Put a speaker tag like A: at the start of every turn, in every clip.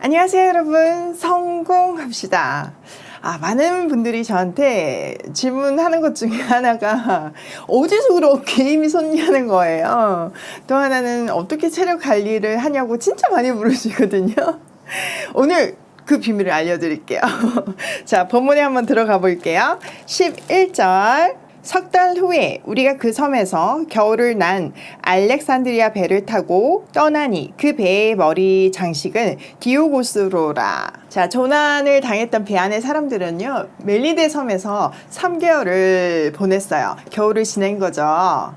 A: 안녕하세요, 여러분. 성공합시다. 아, 많은 분들이 저한테 질문하는 것 중에 하나가 어디서 그렇게 힘이 솟냐는 거예요. 또 하나는 어떻게 체력 관리를 하냐고 진짜 많이 물으시거든요. 오늘 그 비밀을 알려드릴게요. 자, 본문에 한번 들어가 볼게요. 11절. 석 달 후에 우리가 그 섬에서 겨울을 난 알렉산드리아 배를 타고 떠나니 그 배의 머리 장식은 디오고스로라. 자, 조난을 당했던 배 안의 사람들은요, 멜리데 섬에서 3개월을 보냈어요. 겨울을 지낸 거죠.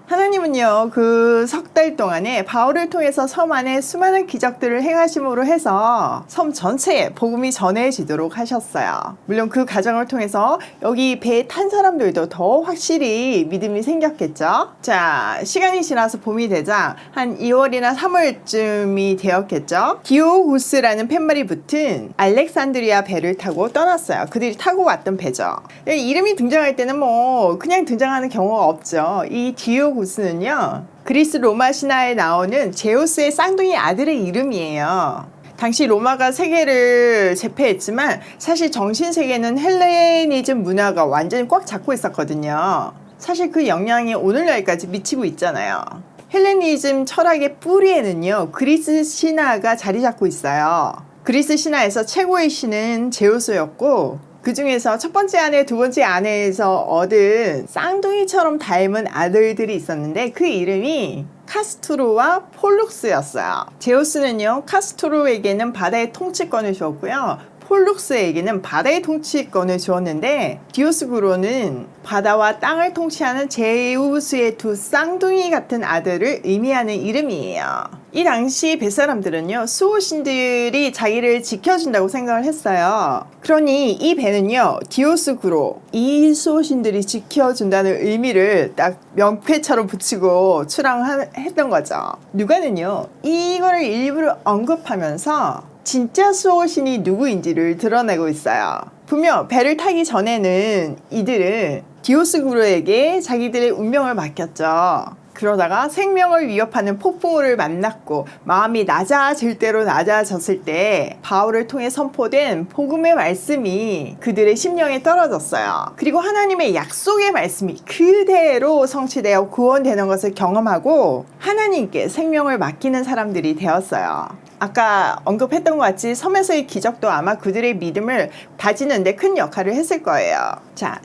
A: 하나님은요, 그 석 달 동안에 바울을 통해서 섬 안에 수많은 기적들을 행하심으로 해서 섬 전체에 복음이 전해지도록 하셨어요. 물론 그 과정을 통해서 여기 배에 탄 사람들도 더 확실히 믿음이 생겼겠죠. 자, 시간이 지나서 봄이 되자 한 2월이나 3월쯤이 되었겠죠. 디오고스라는 팻말이 붙은 알렉산드리아 배를 타고 떠났어요. 그들이 타고 왔던 배죠. 이름이 등장할 때는 뭐 그냥 등장하는 경우가 없죠. 이 디오고스는요. 그리스 로마 신화에 나오는 제우스의 쌍둥이 아들의 이름이에요. 당시 로마가 세계를 제패했지만 사실 정신 세계는 헬레니즘 문화가 완전히 꽉 잡고 있었거든요. 사실 그 영향이 오늘날까지 미치고 있잖아요. 헬레니즘 철학의 뿌리에는요, 그리스 신화가 자리 잡고 있어요. 그리스 신화에서 최고의 신은 제우스였고, 그 중에서 첫 번째 아내, 두 번째 아내에서 얻은 쌍둥이처럼 닮은 아들들이 있었는데 그 이름이 카스트로와 폴룩스였어요. 제우스는요, 카스트로에게는 바다의 통치권을 주었고요. 폴룩스에게는 바다의 통치권을 주었는데 디오스구로는 바다와 땅을 통치하는 제우스의 두 쌍둥이 같은 아들을 의미하는 이름이에요. 이 당시 뱃사람들은요 수호신들이 자기를 지켜준다고 생각을 했어요. 그러니 이 배는요 디오스구로 이 수호신들이 지켜준다는 의미를 딱 명패처럼 붙이고 출항했던 거죠. 누가는요 이거를 일부러 언급하면서 진짜 수호신이 누구인지를 드러내고 있어요. 분명 배를 타기 전에는 이들은 디오스구르에게 자기들의 운명을 맡겼죠. 그러다가 생명을 위협하는 폭풍우를 만났고 마음이 낮아질 대로 낮아졌을 때 바울을 통해 선포된 복음의 말씀이 그들의 심령에 떨어졌어요. 그리고 하나님의 약속의 말씀이 그대로 성취되어 구원되는 것을 경험하고 하나님께 생명을 맡기는 사람들이 되었어요. 아까 언급했던 것 같이 섬에서의 기적도 아마 그들의 믿음을 다지는데 큰 역할을 했을 거예요. 자,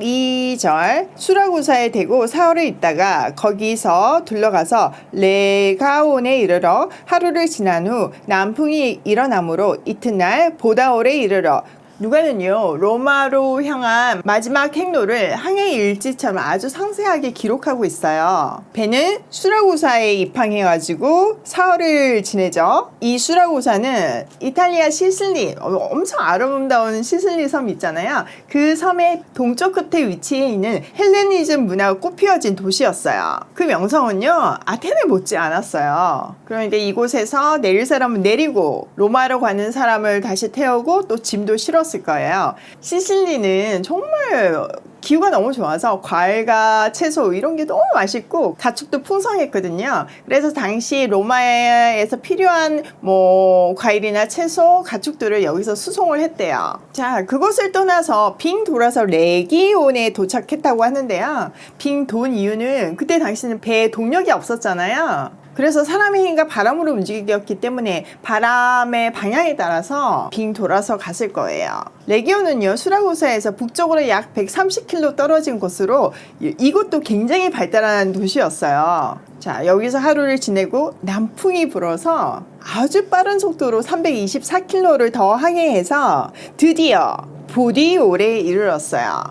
A: 12절 수라구사에 대고 사흘을 있다가 거기서 둘러가서 레가온에 이르러 하루를 지난 후 남풍이 일어나므로 이튿날 보다올에 이르러 누가는요 로마로 향한 마지막 행로를 항해 일지처럼 아주 상세하게 기록하고 있어요. 배는 수라고사에 입항해가지고 사흘을 지내죠. 이 수라고사는 이탈리아 시슬리 어, 엄청 아름다운 시슬리 섬 있잖아요. 그 섬의 동쪽 끝에 위치해 있는 헬레니즘 문화가 꽃피어진 도시였어요. 그 명성은요 아테네 못지 않았어요. 그러니까 이곳에서 내릴 사람은 내리고 로마로 가는 사람을 다시 태우고 또 짐도 실었어 요. 있을 거예요. 시실리는 정말 기후가 너무 좋아서 과일과 채소 이런 게 너무 맛있고 가축도 풍성했거든요. 그래서 당시 로마에서 필요한 뭐 과일이나 채소, 가축들을 여기서 수송을 했대요. 자, 그곳을 떠나서 빙 돌아서 레기온에 도착했다고 하는데요. 빙 돈 이유는 그때 당시는 배에 동력이 없었잖아요. 그래서 사람의 힘과 바람으로 움직이기 때문에 바람의 방향에 따라서 빙 돌아서 갔을 거예요. 레기온은요, 수라고사에서 북쪽으로 약 130km 떨어진 곳으로 이곳도 굉장히 발달한 도시였어요. 자, 여기서 하루를 지내고 남풍이 불어서 아주 빠른 속도로 324km를 더 항해해서 드디어 보디올에 이르렀어요.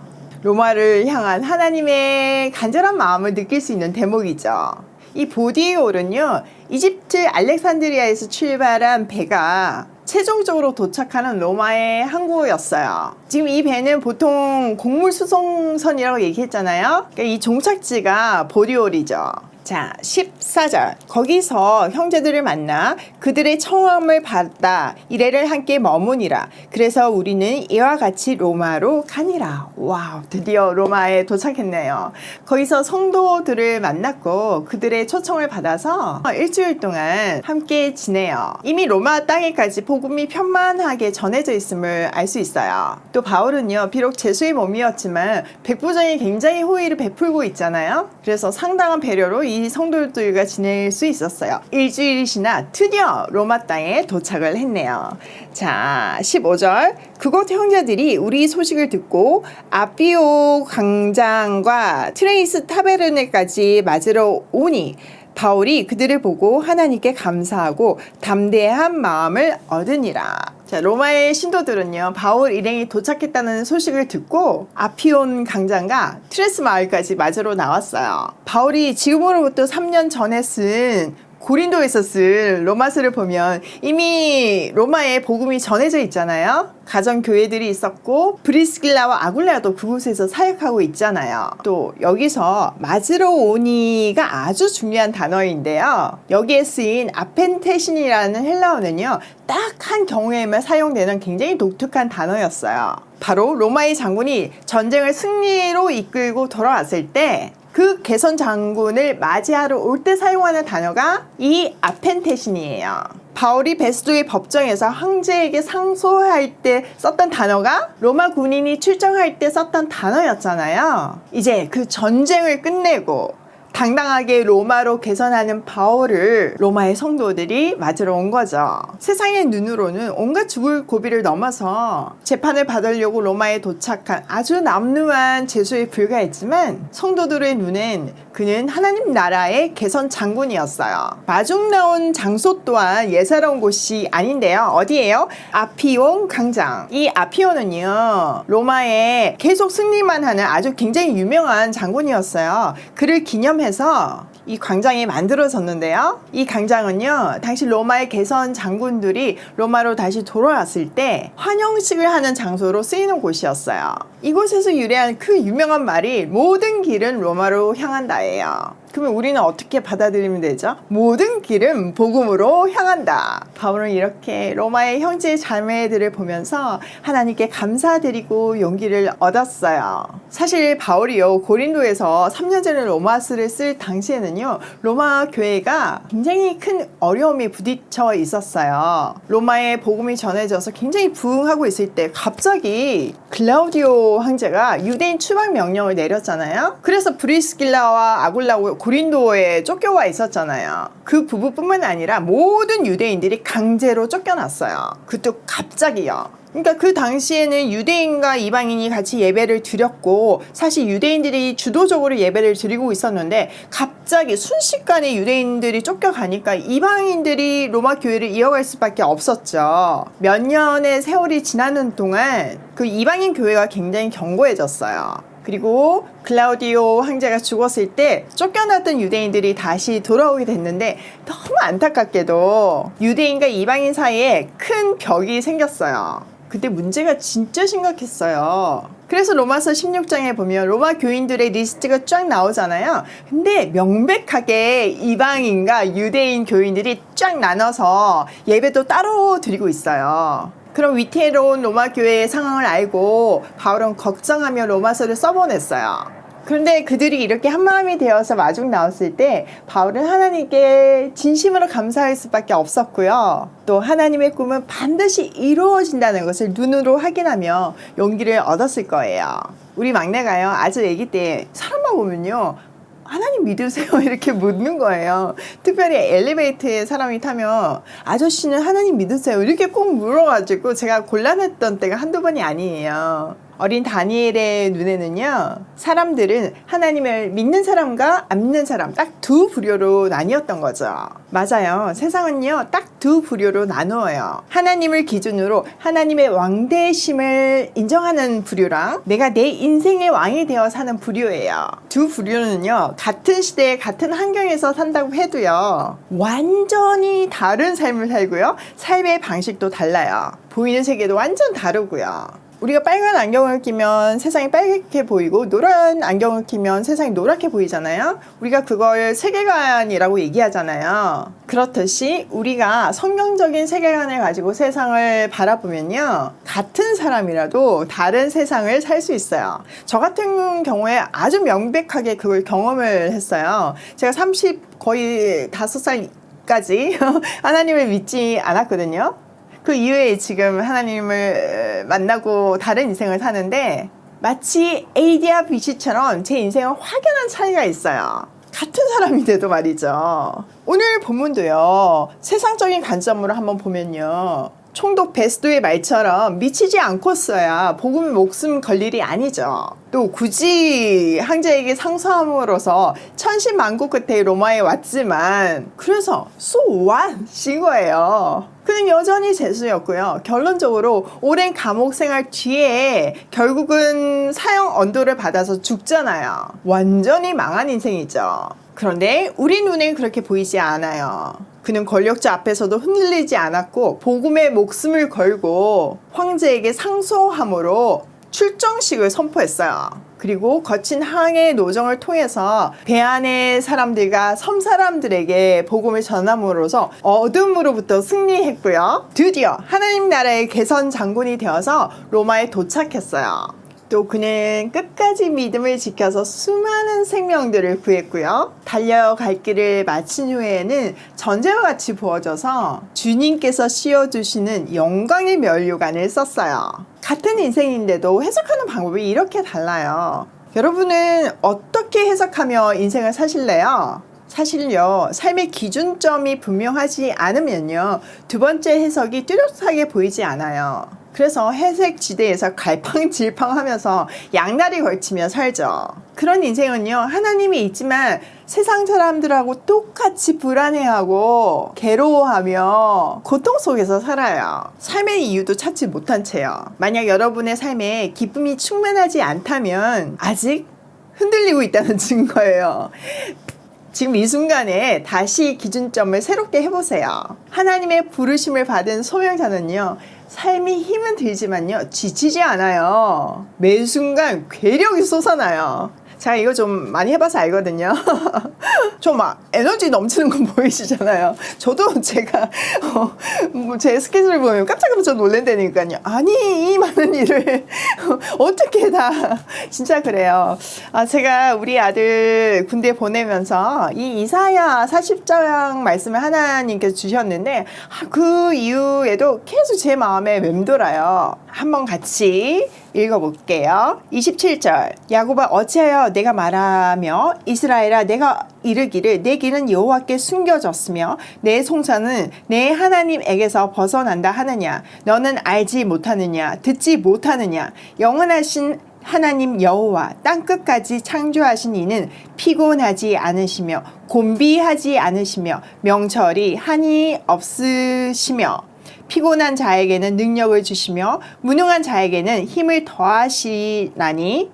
A: 로마를 향한 하나님의 간절한 마음을 느낄 수 있는 대목이죠. 이 보디올은요, 이집트 알렉산드리아에서 출발한 배가 최종적으로 도착하는 로마의 항구였어요. 지금 이 배는 보통 곡물 수송선이라고 얘기했잖아요. 그러니까 이 종착지가 보디올이죠. 자, 14절. 거기서 형제들을 만나 그들의 청함을 받다 이래를 함께 머무니라. 그래서 우리는 이와 같이 로마로 가니라. 와우, 드디어 로마에 도착했네요. 거기서 성도들을 만났고 그들의 초청을 받아서 일주일 동안 함께 지내요. 이미 로마 땅에까지 복음이 편만하게 전해져 있음을 알 수 있어요. 또 바울은요, 비록 제수의 몸이었지만 백부장이 굉장히 호의를 베풀고 있잖아요. 그래서 상당한 배려로 이 성도들과 지낼 수 있었어요. 일주일이 지나 드디어 로마 땅에 도착을 했네요. 자, 15절. 그곳 형제들이 우리 소식을 듣고 아피오 광장과 트레이스 타베르네까지 맞으러 오니 바울이 그들을 보고 하나님께 감사하고 담대한 마음을 얻으니라. 자, 로마의 신도들은요, 바울 일행이 도착했다는 소식을 듣고 아피온 강장과 트레스 마을까지 맞으러 나왔어요. 바울이 지금으로부터 3년 전에 쓴 고린도에서 쓸 로마서를 보면 이미 로마에 복음이 전해져 있잖아요. 가정 교회들이 있었고 브리스길라와 아굴레아도 그곳에서 사역하고 있잖아요. 또 여기서 맞으러 오니가 아주 중요한 단어인데요. 여기에 쓰인 아펜테신이라는 헬라어는요. 딱 한 경우에만 사용되는 굉장히 독특한 단어였어요. 바로 로마의 장군이 전쟁을 승리로 이끌고 돌아왔을 때 그 개선 장군을 맞이하러 올 때 사용하는 단어가 이 아펜테신이에요. 바울이 베스도의 법정에서 황제에게 상소할 때 썼던 단어가 로마 군인이 출정할 때 썼던 단어였잖아요. 이제 그 전쟁을 끝내고 당당하게 로마로 개선하는 바울을 로마의 성도들이 맞으러 온 거죠. 세상의 눈으로는 온갖 죽을 고비를 넘어서 재판을 받으려고 로마에 도착한 아주 남루한 재수에 불과했지만 성도들의 눈엔 그는 하나님 나라의 개선 장군이었어요. 마중 나온 장소 또한 예사로운 곳이 아닌데요. 어디예요? 아피온 강장. 이 아피온은요, 로마에 계속 승리만 하는 아주 굉장히 유명한 장군이었어요. 그를 기념 해서 이 광장이 만들어졌는데요. 이 광장은요, 당시 로마의 개선 장군들이 로마로 다시 돌아왔을 때 환영식을 하는 장소로 쓰이는 곳이었어요. 이곳에서 유래한 그 유명한 말이 모든 길은 로마로 향한다예요. 그러면 우리는 어떻게 받아들이면 되죠? 모든 길은 복음으로 향한다. 바울은 이렇게 로마의 형제 자매들을 보면서 하나님께 감사드리고 용기를 얻었어요. 사실 바울이요 고린도에서 3년 전에 로마스를 쓸 당시에는요 로마 교회가 굉장히 큰 어려움이 부딪혀 있었어요. 로마의 복음이 전해져서 굉장히 부흥하고 있을 때 갑자기 클라우디오 황제가 유대인 추방 명령을 내렸잖아요. 그래서 브리스길라와 아굴라고 고린도에 쫓겨와 있었잖아요. 그 부부뿐만 아니라 모든 유대인들이 강제로 쫓겨났어요. 그것도 갑자기요. 그러니까 그 당시에는 유대인과 이방인이 같이 예배를 드렸고 사실 유대인들이 주도적으로 예배를 드리고 있었는데 갑자기 순식간에 유대인들이 쫓겨가니까 이방인들이 로마 교회를 이어갈 수밖에 없었죠. 몇 년의 세월이 지나는 동안 그 이방인 교회가 굉장히 견고해졌어요. 그리고 클라우디오 황제가 죽었을 때 쫓겨났던 유대인들이 다시 돌아오게 됐는데 너무 안타깝게도 유대인과 이방인 사이에 큰 벽이 생겼어요. 그때 문제가 진짜 심각했어요. 그래서 로마서 16장에 보면 로마 교인들의 리스트가 쫙 나오잖아요. 근데 명백하게 이방인과 유대인 교인들이 쫙 나눠서 예배도 따로 드리고 있어요. 그럼 위태로운 로마 교회의 상황을 알고 바울은 걱정하며 로마서를 써보냈어요. 그런데 그들이 이렇게 한마음이 되어서 마중 나왔을 때 바울은 하나님께 진심으로 감사할 수밖에 없었고요. 또 하나님의 꿈은 반드시 이루어진다는 것을 눈으로 확인하며 용기를 얻었을 거예요. 우리 막내가요, 아주 아기 때 사람만 보면요, 하나님 믿으세요? 이렇게 묻는 거예요. 특별히 엘리베이터에 사람이 타면 아저씨는 하나님 믿으세요? 이렇게 꼭 물어가지고 제가 곤란했던 때가 한두 번이 아니에요. 어린 다니엘의 눈에는요, 사람들은 하나님을 믿는 사람과 안 믿는 사람 딱 두 부류로 나뉘었던 거죠. 맞아요. 세상은요, 딱 두 부류로 나누어요. 하나님을 기준으로 하나님의 왕대심을 인정하는 부류랑 내가 내 인생의 왕이 되어 사는 부류예요. 두 부류는요, 같은 시대에 같은 환경에서 산다고 해도요, 완전히 다른 삶을 살고요, 삶의 방식도 달라요. 보이는 세계도 완전 다르고요. 우리가 빨간 안경을 끼면 세상이 빨갛게 보이고 노란 안경을 끼면 세상이 노랗게 보이잖아요. 우리가 그걸 세계관이라고 얘기하잖아요. 그렇듯이 우리가 성경적인 세계관을 가지고 세상을 바라보면요. 같은 사람이라도 다른 세상을 살 수 있어요. 저 같은 경우에 아주 명백하게 그걸 경험을 했어요. 제가 30 거의 5살 까지 하나님을 믿지 않았거든요. 그 이후에 지금 하나님을 만나고 다른 인생을 사는데 마치 에이디아 비치처럼 제 인생은 확연한 차이가 있어요. 같은 사람인데도 말이죠. 오늘 본문도요. 세상적인 관점으로 한번 보면요. 총독 베스도의 말처럼 미치지 않고 써야 복음 목숨 걸 일이 아니죠. 또 굳이 황제에게 상소함으로써 천신만고 끝에 로마에 왔지만 그래서 so what인 거예요. 그는 여전히 재수였고요. 결론적으로 오랜 감옥 생활 뒤에 결국은 사형 언도를 받아서 죽잖아요. 완전히 망한 인생이죠. 그런데 우리 눈엔 그렇게 보이지 않아요. 그는 권력자 앞에서도 흔들리지 않았고 복음의 목숨을 걸고 황제에게 상소함으로 출정식을 선포했어요. 그리고 거친 항해 노정을 통해서 배 안의 사람들과 섬 사람들에게 복음을 전함으로써 어둠으로부터 승리했고요. 드디어 하나님 나라의 개선 장군이 되어서 로마에 도착했어요. 또 그는 끝까지 믿음을 지켜서 수많은 생명들을 구했고요. 달려갈 길을 마친 후에는 전제와 같이 부어져서 주님께서 씌워주시는 영광의 면류관을 썼어요. 같은 인생인데도 해석하는 방법이 이렇게 달라요. 여러분은 어떻게 해석하며 인생을 사실래요? 사실요, 삶의 기준점이 분명하지 않으면요, 두 번째 해석이 뚜렷하게 보이지 않아요. 그래서 회색 지대에서 갈팡질팡 하면서 양다리 걸치며 살죠. 그런 인생은요, 하나님이 있지만 세상 사람들하고 똑같이 불안해하고 괴로워하며 고통 속에서 살아요. 삶의 이유도 찾지 못한 채요. 만약 여러분의 삶에 기쁨이 충만하지 않다면 아직 흔들리고 있다는 증거예요. 지금 이 순간에 다시 기준점을 새롭게 해보세요. 하나님의 부르심을 받은 소명자는요, 삶이 힘은 들지만요, 지치지 않아요. 매 순간 괴력이 솟아나요. 제가 이거 좀 많이 해봐서 알거든요. 좀막 에너지 넘치는 거 보이시잖아요. 저도 제가 어, 뭐제 스케줄을 보면 깜짝깜짝 놀란다니까요. 아니 이 많은 일을 어떻게 다 진짜 그래요. 아 제가 우리 아들 군대 보내면서 이 이사야 40장 말씀을 하나님께서 주셨는데 아, 그 이후에도 계속 제 마음에 맴돌아요. 한번 같이 읽어볼게요. 27절 야곱아 어찌하여 내가 말하며 이스라엘아 내가 이르기를 내 길은 여호와께 숨겨졌으며 내 송사는 내 하나님에게서 벗어난다 하느냐? 너는 알지 못하느냐? 듣지 못하느냐? 영원하신 하나님 여호와 땅 끝까지 창조하신 이는 피곤하지 않으시며 곤비하지 않으시며 명철이 한이 없으시며 피곤한 자에게는 능력을 주시며 무능한 자에게는 힘을 더하시나니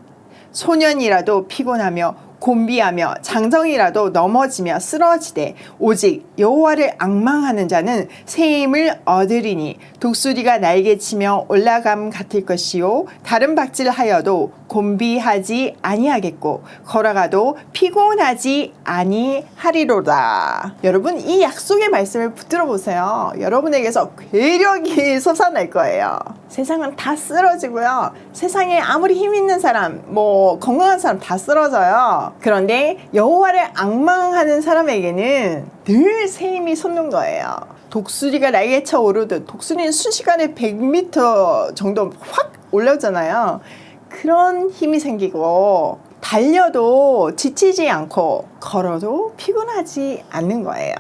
A: 소년이라도 피곤하며 곤비하며 장정이라도 넘어지며 쓰러지되 오직 여호와를 악망하는 자는 새 힘을 얻으리니 독수리가 날개치며 올라감 같을 것이요 다른 박질하여도 곤비하지 아니하겠고 걸어가도 피곤하지 아니하리로다. 여러분 이 약속의 말씀을 붙들어 보세요. 여러분에게서 괴력이 솟아날 거예요. 세상은 다 쓰러지고요. 세상에 아무리 힘 있는 사람, 뭐 건강한 사람 다 쓰러져요. 그런데 여호와를 악망하는 사람에게는 늘 새 힘이 솟는 거예요. 독수리가 날개쳐 오르듯 독수리는 순식간에 100m 정도 확 올라오잖아요. 그런 힘이 생기고 달려도 지치지 않고 걸어도 피곤하지 않는 거예요.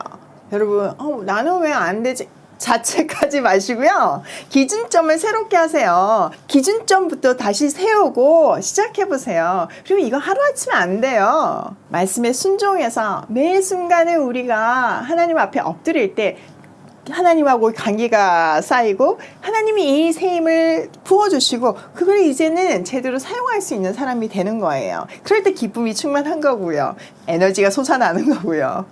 A: 여러분, 어, 나는 왜 안 되지? 자책하지 마시고요. 기준점을 새롭게 하세요. 기준점부터 다시 세우고 시작해 보세요. 그리고 이거 하루아침에 안 돼요. 말씀에 순종해서 매 순간에 우리가 하나님 앞에 엎드릴 때 하나님하고 관계가 쌓이고 하나님이 이새 힘을 부어주시고 그걸 이제는 제대로 사용할 수 있는 사람이 되는 거예요. 그럴 때 기쁨이 충만한 거고요. 에너지가 솟아나는 거고요.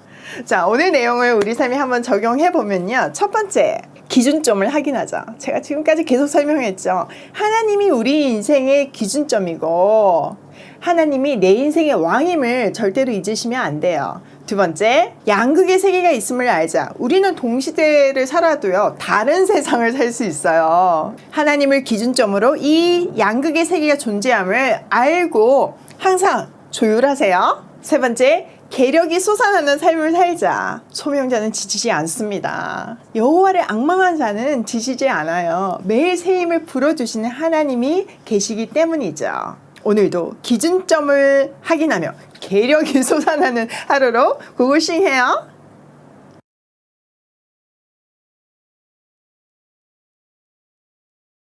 A: 자, 오늘 내용을 우리 삶에 한번 적용해 보면요. 첫 번째, 기준점을 확인하자. 제가 지금까지 계속 설명했죠. 하나님이 우리 인생의 기준점이고 하나님이 내 인생의 왕임을 절대로 잊으시면 안 돼요. 두 번째, 양극의 세계가 있음을 알자. 우리는 동시대를 살아도요, 다른 세상을 살 수 있어요. 하나님을 기준점으로 이 양극의 세계가 존재함을 알고 항상 조율하세요. 세 번째, 계력이 솟아나는 삶을 살자. 소명자는 지치지 않습니다. 여호와를 악망한 자는 지치지 않아요. 매일 새 힘을 불어주시는 하나님이 계시기 때문이죠. 오늘도 기준점을 확인하며 계력이 솟아나는 하루로 고고싱 해요.